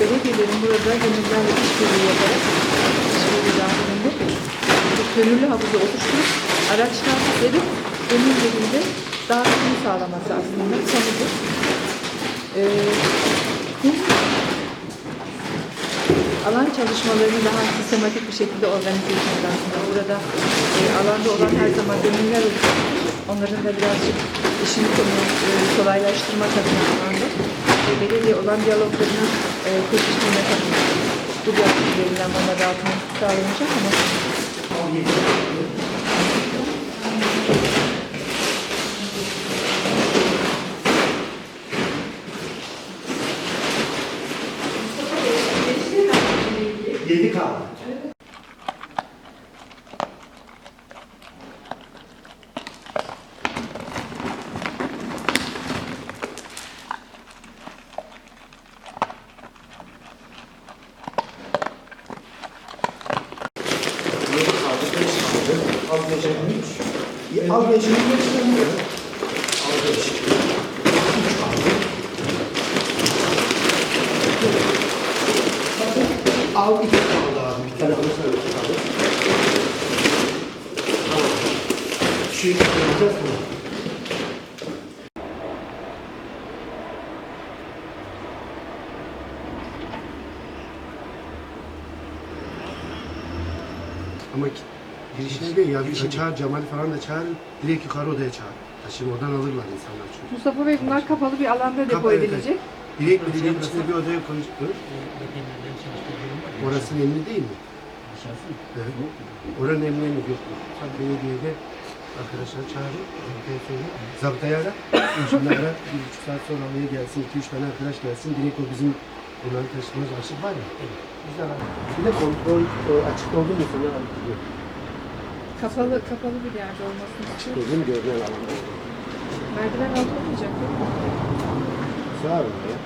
belediyelerin burada gönüllerle işbirliği yaparak işbirliği dahilinde bir gönüllü havuzu oluşturup araçlar verip gönüllerinde dağıtımı sağlaması aslında sonucu. Ee, kum alan çalışmalarını daha sistematik bir şekilde organize etmek aslında. Burada e, alanda olan her zaman gönüller olacak. Onların da birazcık işini e, kolaylaştırmak adına alanda ve belediye olan diyaloglarını e, pekiştirmek adına bu diyalog üzerinden bana dağıtımı sağlanacak ama Yedi kaldı. Kaldı. Al beşini üç. Ya, Al beşini beş tane. Al iki kaldı abi. Bir tane alırsan iki kaldı. Tamam. Şu iki mı? Ama ki- girişine değil ya. Bir çağır, Cemal'i falan da çağır. Direkt yukarı odaya çağır. Şimdi oradan alırlar insanlar çünkü. Mustafa Bey bunlar kapalı bir alanda depo Kapalı, evet. edilecek. Direkt mi direkt içine bir odaya koyacaklar. Orası nemli değil mi? Evet. Oranın mi yok mu? Belediyede arkadaşlar çağırın. Zabıtayı ara. Şimdi ara. Bir buçuk saat sonra oraya gelsin. iki üç tane arkadaş gelsin. Direkt o bizim bunları taşımamız arşiv var ya. Biz ara. Bir de kontrol e, açık oldu mu sana diyor. Kapalı kapalı bir yerde olmasını istiyor. Gözüm görünen alanda. Merdiven altı olmayacak değil mi? Sağ olun ya.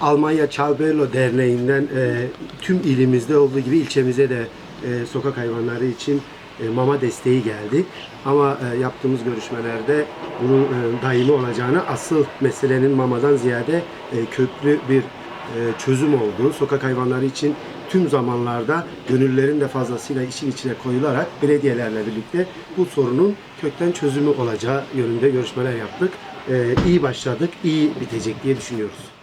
Almanya Çalberlo Derneği'nden e, tüm ilimizde olduğu gibi ilçemize de e, sokak hayvanları için e, mama desteği geldi. Ama e, yaptığımız görüşmelerde bunun e, daimi olacağını, asıl meselenin mamadan ziyade e, köklü bir e, çözüm olduğu, sokak hayvanları için tüm zamanlarda gönüllerin de fazlasıyla işin içine koyularak belediyelerle birlikte bu sorunun kökten çözümü olacağı yönünde görüşmeler yaptık. E, iyi başladık, iyi bitecek diye düşünüyoruz.